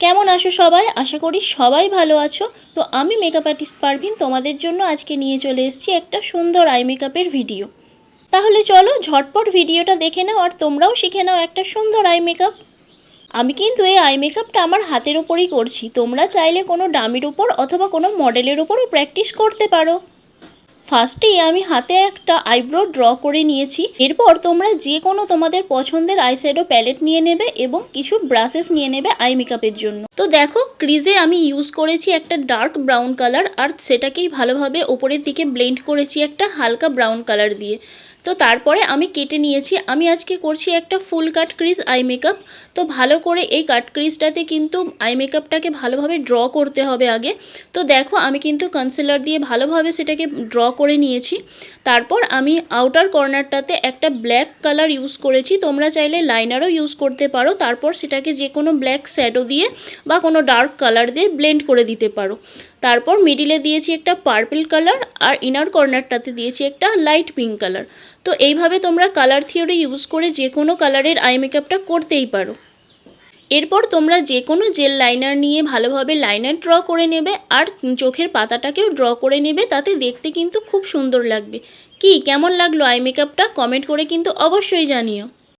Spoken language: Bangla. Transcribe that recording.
কেমন আছো সবাই? আশা করি সবাই ভালো আছো। তো আমি মেকআপ আর্টিস্ট পারভিন, তোমাদের জন্য আজকে নিয়ে চলে এসেছি একটা সুন্দর আই মেকআপের ভিডিও তাহলে চলো ঝটপট ভিডিওটা দেখে নাও আর তোমরাও শিখে নাও একটা সুন্দর আই মেকআপ আমি কিন্তু এই আই মেকআপটা আমার হাতের ওপরই করছি। তোমরা চাইলে কোনো ডামির উপর অথবা কোনো মডেলের উপরও প্র্যাকটিস করতে পারো। ফার্স্টেই আমি হাতে একটা আইব্রো ড্র করে নিয়েছি। এরপর তোমরা যে কোনো তোমাদের পছন্দের আইশ্যাডো প্যালেট নিয়ে নেবে এবং কিছু ব্রাশেস নিয়ে নেবে আই মেকআপের জন্য। তো দেখো ক্রিজে আমি ইউজ করেছি একটা ডার্ক ব্রাউন কালার আর সেটাকেই ভালোভাবে ওপরের দিকে ব্লেন্ড করেছি একটা হালকা ব্রাউন কালার দিয়ে। তো তারপরে আমি কেটে নিয়েছি। আমি আজকে করছি একটা full cut crease eye makeup তো ভালো করে এই কাট ক্রিজটাতে কিন্তু আই মেকআপটাকে ভালোভাবে ড্র করতে হবে আগে। তো দেখো, আমি কিন্তু কনসিলার দিয়ে ভালোভাবে সেটাকে ড্র করে নিয়েছি। তারপর আমি আউটার কর্নারটাতে একটা ব্ল্যাক কালার ইউজ করেছি। তোমরা চাইলে লাইনারও ইউজ করতে পারো। তারপর সেটাকে যে কোনো ব্ল্যাক শ্যাডো দিয়ে বা কোনো ডার্ক কালার দিয়ে ব্লেন্ড করে দিতে পারো। তারপর মিডিলে দিয়েছি একটা পার্পল কালার আর ইনার কর্নারটাতে দিয়েছি একটা লাইট পিঙ্ক কালার তো এইভাবে তোমরা কালার থিওরি ইউজ করে যে কোনো কালারের আই মেকআপটা করতেই পারো। এরপর তোমরা যে কোনো জেল লাইনার নিয়ে ভালোভাবে লাইনার ড্র করে নেবে আর চোখের পাতাটাকেও ড্র করে নেবে, তাতে দেখতে কিন্তু খুব সুন্দর লাগবে। কি, কেমন লাগল আই মেকআপটা কমেন্ট করে কিন্তু অবশ্যই জানিও।